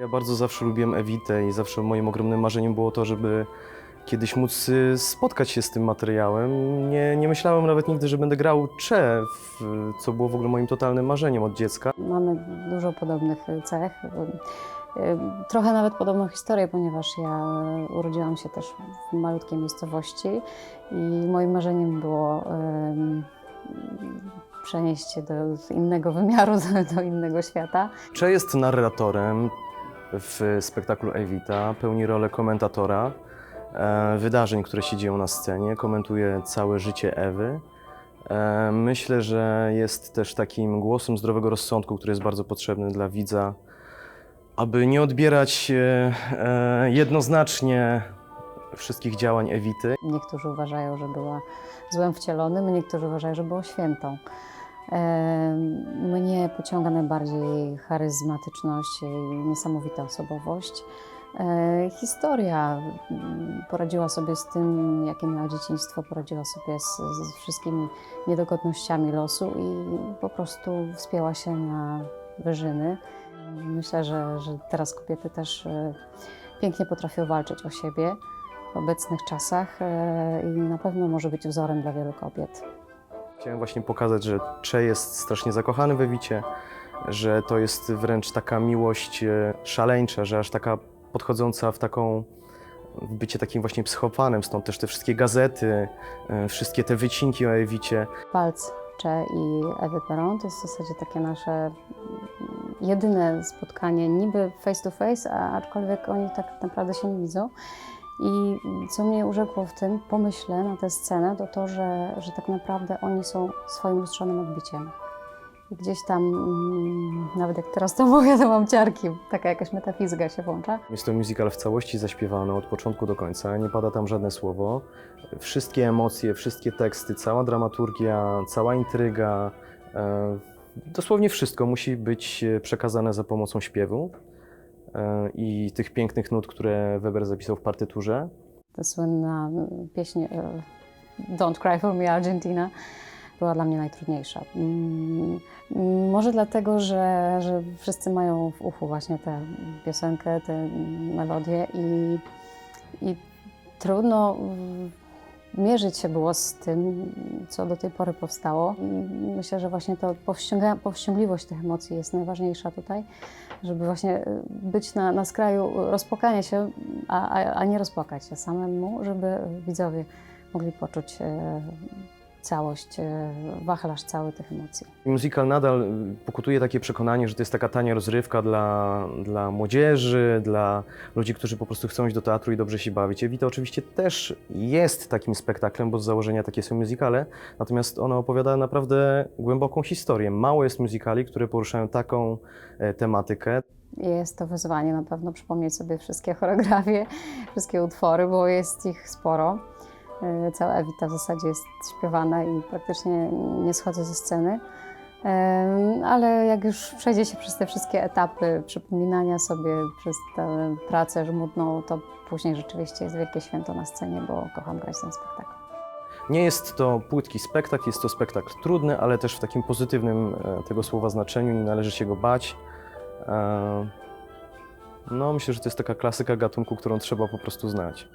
Ja bardzo zawsze lubiłem Ewitę i zawsze moim ogromnym marzeniem było to, żeby kiedyś móc y, spotkać się z tym materiałem. Nie, nie myślałem nawet nigdy, że będę grał Cze, co było w ogóle moim totalnym marzeniem od dziecka. Mamy dużo podobnych cech. Trochę nawet podobną historię, ponieważ ja urodziłam się też w malutkiej miejscowości i moim marzeniem było przenieść się do innego wymiaru, do, do innego świata. Cze jest narratorem w spektaklu Ewita, pełni rolę komentatora e, wydarzeń, które się dzieją na scenie, komentuje całe życie Ewy. E, myślę, że jest też takim głosem zdrowego rozsądku, który jest bardzo potrzebny dla widza, aby nie odbierać e, jednoznacznie wszystkich działań Ewity. Niektórzy uważają, że była złem wcielonym, niektórzy uważają, że było świętą. Mnie pociąga najbardziej charyzmatyczność, jej niesamowita osobowość. E, Historia mm, poradziła sobie z tym, jakie miała dzieciństwo, poradziła sobie z, z wszystkimi niedogodnościami losu i po prostu wspięła się na wyżyny. Myślę, że, że teraz kobiety też e, pięknie potrafią walczyć o siebie w obecnych czasach e, i na pewno może być wzorem dla wielu kobiet. Chciałem właśnie pokazać, że Cze jest strasznie zakochany w Ewicie, że to jest wręcz taka miłość e, szaleńcza, że aż taka podchodząca w taką w bycie takim właśnie psychopanem, stąd też te wszystkie gazety, e, wszystkie te wycinki o Ewicie. Palc Cze i Ewy Peron to jest w zasadzie takie nasze mm, jedyne spotkanie, niby face to face, a aczkolwiek oni tak naprawdę się nie widzą. I co mnie urzekło w tym pomyśle na tę scenę, to to, że, że tak naprawdę oni są swoim lustrzanym odbiciem. I gdzieś tam, mm, nawet jak teraz to mówię, to mam ciarki, taka jakaś metafizyka się włącza. Jest to musical w całości zaśpiewany od początku do końca, nie pada tam żadne słowo. Wszystkie emocje, wszystkie teksty, cała dramaturgia, cała intryga, e, dosłownie wszystko musi być e, przekazane za pomocą śpiewu i tych pięknych nut, które Weber zapisał w partyturze. Ta słynna mm, pieśń e, Don't Cry For Me Argentina była dla mnie najtrudniejsza. Mm, Może dlatego, że, że wszyscy mają w uchu właśnie tę piosenkę, tę melodię i, i trudno mierzyć się było z tym, co do tej pory powstało. I myślę, że właśnie to powściągliwość tych emocji jest najważniejsza tutaj, żeby właśnie y, być na, na skraju rozpłakania się, a, a, a nie rozpłakać się samemu, żeby widzowie mogli poczuć e, całość, e, wachlarz cały tych emocji. Musical nadal y, pokutuje takie przekonanie, że to jest taka tania rozrywka dla, dla młodzieży, dla ludzi, którzy po prostu chcą iść do teatru i dobrze się bawić. Evita oczywiście też jest takim spektaklem, bo z założenia takie są musicale, natomiast ona opowiada naprawdę głęboką historię. Mało jest musicali, które poruszają taką e, tematykę. Jest to wyzwanie na pewno przypomnieć sobie wszystkie choreografie, wszystkie utwory, bo jest ich sporo. E, Cała Ewita w zasadzie jest śpiewana i praktycznie nie schodzę ze sceny. Ale jak już przejdzie się przez te wszystkie etapy przypominania sobie, przez tę pracę żmudną, to później rzeczywiście jest wielkie święto na scenie, bo kocham grać ten spektakl. Nie jest to płytki spektakl, jest to spektakl trudny, ale też w takim pozytywnym e, tego słowa znaczeniu, nie należy się go bać. E, No, myślę, że to jest taka klasyka gatunku, którą trzeba po prostu znać.